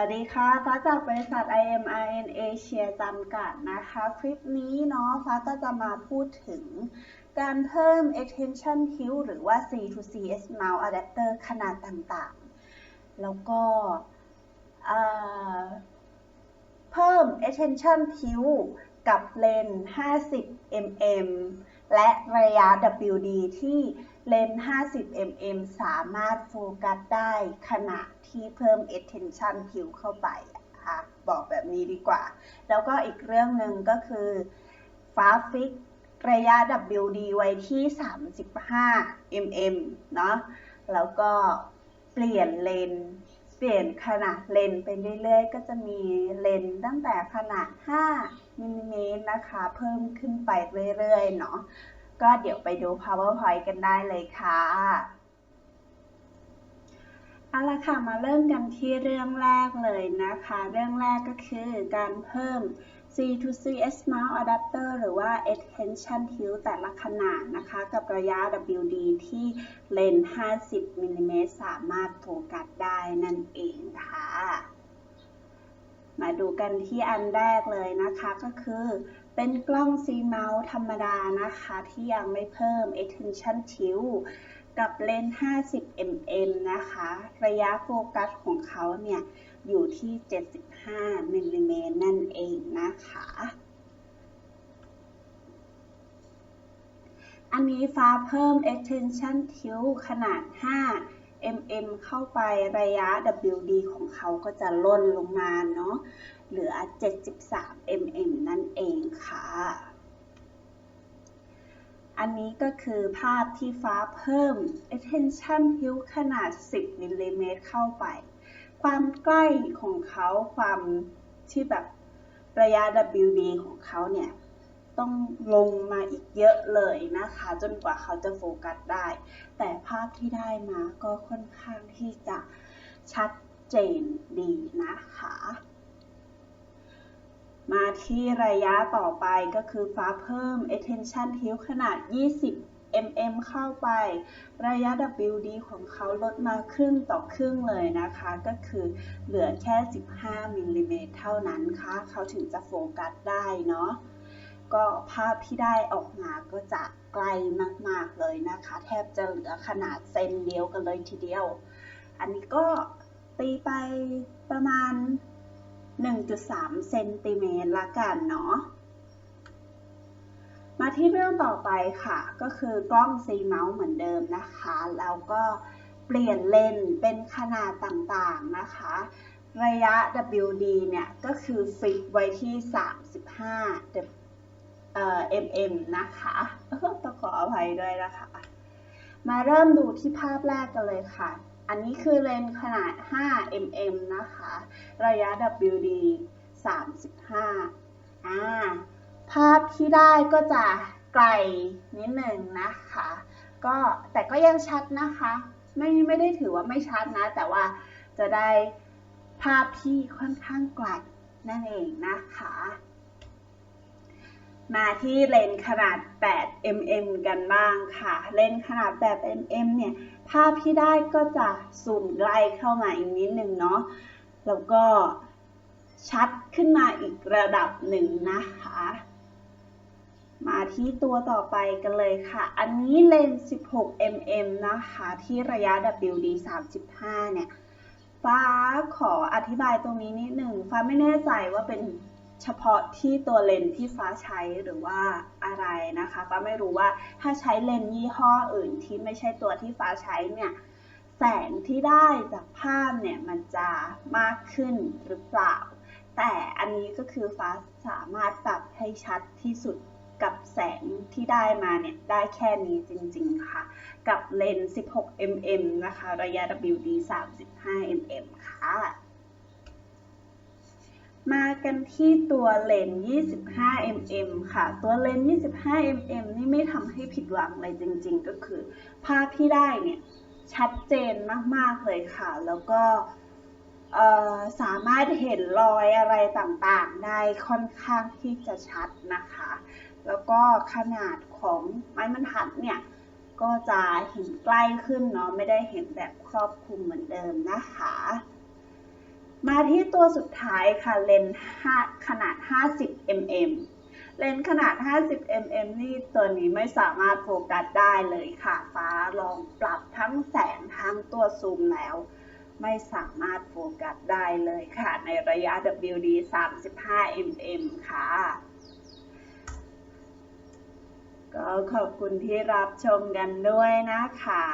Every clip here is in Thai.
วัสดีค่ะฟ้าจากบริษัท IMIN Asia จำกัดนะคะ คลิปนี้เนาะฟ้าก็จะมาพูดถึงการเพิ่ม extension hue หรือว่า C to CS mount adapter ขนาดต่างๆ แล้วก็เพิ่ม extension hue กับเลนส์50 mm และระยะ WD ที่ เลนส์50 mm สามารถโฟกัสได้ขณะที่เพิ่ม attention hue เข้าไปนะคะบอกแบบนี้ดีกว่า แล้วก็อีกเรื่องหนึ่งก็คือฟ้าฟิกระยะ WD ไว้ที่ 35 mm เนาะแล้วก็เปลี่ยนเลนเปลี่ยนขนาดเลนไปเรื่อยๆ ก็จะมีเลนตั้งแต่ขนาด 5มิลลิเมตรนะคะ เพิ่มขึ้นไปเรื่อยๆ เนาะ ก็เดี๋ยวไปดู PowerPoint กันได้เลยค่ะเอาละค่ะมาเริ่มกันที่เรื่องแรกเลยนะคะ เรื่องแรกก็คือการเพิ่ม C to CS mount adapter หรือว่า extension hue แต่ละขนาดนะคะ กับระยะ WD ที่เลนส์50มิลลิเมตรสามารถโฟกัสได้นั่นเองค่ะ มาดูกันที่อันแรกเลยนะคะก็คือ เป็นกล้อง C mount ธรรมดานะคะ ที่ยังไม่เพิ่ม extension hue กับเลนส์ 50 mm นะคะ ระยะโฟกัสของเขาเนี่ย อยู่ที่ 75มิลลิเมตรนั่นเองนะคะ อันนี้ฟ้าเพิ่ม extension tube ขนาด 5 mm เข้าไประยะ WD ของเขาก็จะล่นลงมาเนาะเหลือ 73 mm นั่นเองค่ะ อันนี้ก็คือภาพที่ฟ้าเพิ่ม attention hue ขนาด 10มิลลิเมตรเข้าไป ความใกล้ของเขาความที่แบบระยะ WD ของเขาเนี่ย ต้องลงมาอีกเยอะเลยนะคะ จนกว่าเขาจะโฟกัสได้ แต่ภาพที่ได้มาก็ค่อนข้างที่จะชัดเจนดีนะคะ มาที่ระยะต่อไปก็คือฟ้าเพิ่ม attention hue ขนาด 20 mm เข้าไป ระยะ WD ของเขาลดมาครึ่งต่อครึ่งเลยนะคะ ก็คือเหลือแค่ 15มิลลิเมตรเท่านั้นค่ะ เขาถึงจะโฟกัสได้เนาะ ก็ภาพที่ได้ออกมาก็จะไกลมาก ๆ เลยนะคะ แทบจะเหลือขนาดเซนเดียวกันเลยทีเดียว อันนี้ก็ตีไปประมาณ 1.3เซนติเมตรละกันเนาะมาที่เรื่องต่อไปค่ะ ก็คือกล้อง C mount เหมือนเดิมนะคะ แล้วก็เปลี่ยนเลนส์เป็นขนาดต่างๆนะคะ ระยะ WD เนี่ย ก็คือฟิกไว้ที่ 35เอ่อ mm นะคะต้องขออภัยด้วยนะคะ มาเริ่มดูที่ภาพแรกกันเลยค่ะ อันนี้คือเลนส์ขนาด 5 mm นะคะ ระยะ WD 35อ่าภาพที่ได้ก็จะไกลนิดหนึ่งนะคะ ก็แต่ก็ยังชัดนะคะ ไม่ไม่ได้ถือว่าไม่ชัดนะ แต่ว่าจะได้ภาพที่ค่อนข้างไกลนั่นเองนะคะ มาที่เลนส์ขนาด 8 mm กันบ้างค่ะ เลนส์ขนาด 8 mm เนี่ย ภาพที่ได้ก็จะซูมใกล้เข้ามาอีกนิดนึงเนาะ แล้วก็ชัดขึ้นมาอีกระดับหนึ่งนะคะ มาที่ตัวต่อไปกันเลยค่ะ อันนี้เลนส์ 16 mm นะคะ ที่ระยะ WD 35 เนี่ย ฟ้าขออธิบายตรงนี้นิดหนึ่ง ฟ้าไม่แน่ใจว่าเป็น เฉพาะที่ตัวเลนส์ที่ฟ้าใช้หรือว่าอะไรนะคะฟ้าไม่รู้ว่าถ้าใช้เลนส์ยี่ห้ออื่นที่ไม่ใช่ตัวที่ฟ้าใช้เนี่ยแสงที่ได้จากภาพเนี่ยมันจะมากขึ้นหรือเปล่า แต่อันนี้ก็คือฟ้าสามารถปรับให้ชัดที่สุดกับแสงที่ได้มาเนี่ยได้แค่นี้จริงๆค่ะ กับเลนส์ 16 mm นะคะ ระยะ WD 35 mm ค่ะ มากันที่ตัวเลนส์25 mm ค่ะ ตัวเลนส์25 mm นี่ไม่ทำให้ผิดหวังเลยจริงๆ ก็คือ ภาพที่ได้เนี่ยชัดเจนมากๆเลยค่ะ แล้วก็สามารถเห็นรอยอะไรต่างๆ ได้ค่อนข้างที่จะชัดนะคะ แล้วก็ขนาดของไม้บรรทัดเนี่ย ก็จะเห็นใกล้ขึ้นเนาะ ไม่ได้เห็นแบบครอบคลุมเหมือนเดิมนะคะ มาที่ตัวสุดท้ายค่ะเลนส์ขนาด 50 mm เลนส์ขนาด 50 mm นี่ตัวนี้ไม่สามารถโฟกัสได้เลยค่ะ ฟ้าลองปรับทั้งแสงทั้งตัวซูมแล้ว ไม่สามารถโฟกัสได้เลยค่ะ ในระยะ WD 35 mm ค่ะ ก็ขอบคุณที่รับชมกันด้วยนะคะ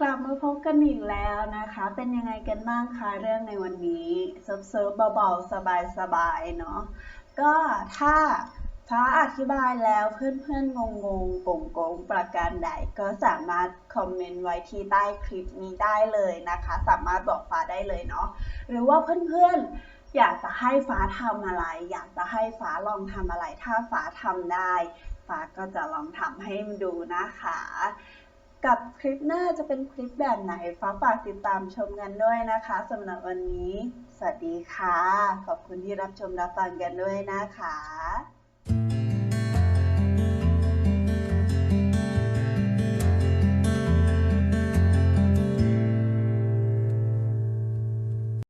กลับมาพบกันอีกแล้วนะคะ เป็นยังไงกันบ้างคะเรื่องในวันนี้เซิร์ฟเซิร์ฟเบาๆ สบายๆ เนาะ ก็ถ้าฟ้าอธิบายแล้วเพื่อนๆ งงๆโกงๆประการใด ก็สามารถคอมเมนต์ไว้ที่ใต้คลิปนี้ได้เลยนะคะ สามารถบอกฟ้าได้เลยเนาะ หรือว่าเพื่อนๆ อยากจะให้ฟ้าทำอะไร อยากจะให้ฟ้าลองทำอะไร ถ้าฟ้าทำได้ ฟ้าก็จะลองทำให้ดูนะคะ กับคลิปหน้าจะเป็นคลิปแบบไหนฟ้าฝากติดตามชมกันด้วยนะคะสำหรับวันนี้ สวัสดีค่ะ ขอบคุณที่รับชมรับฟังกันด้วยนะคะ